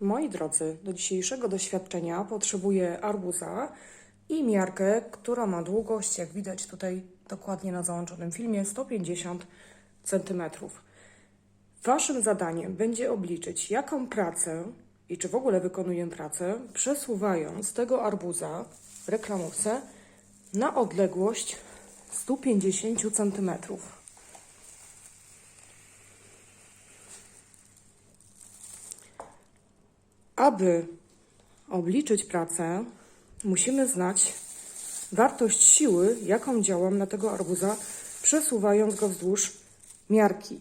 Moi drodzy, do dzisiejszego doświadczenia potrzebuję arbuza i miarkę, która ma długość, jak widać tutaj dokładnie na załączonym filmie, 150 cm. Waszym zadaniem będzie obliczyć, jaką pracę i czy w ogóle wykonuję pracę, przesuwając tego arbuza w reklamówce na odległość 150 cm. Aby obliczyć pracę, musimy znać wartość siły, jaką działam na tego arbuza, przesuwając go wzdłuż miarki.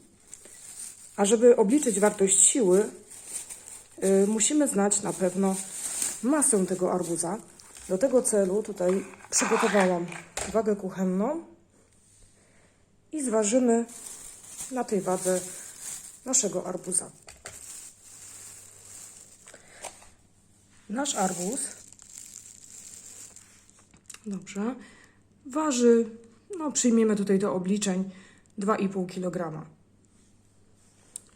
A żeby obliczyć wartość siły, y, musimy znać na pewno masę tego arbuza. Do tego celu tutaj przygotowałam wagę kuchenną i zważymy na tej wadze naszego arbuza. Nasz arbuz dobrze waży, no przyjmiemy tutaj do obliczeń 2,5 kg.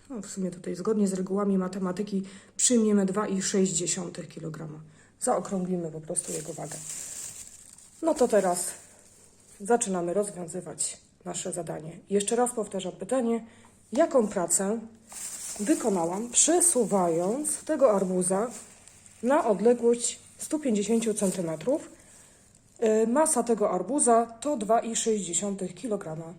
No, w sumie tutaj zgodnie z regułami matematyki przyjmiemy 2,6 kg. Zaokrąglimy po prostu jego wagę. No to teraz zaczynamy rozwiązywać nasze zadanie. Jeszcze raz powtarzam pytanie, jaką pracę wykonałam przesuwając tego arbuza na odległość 150 cm. Y, Masa tego arbuza to 2,6 kg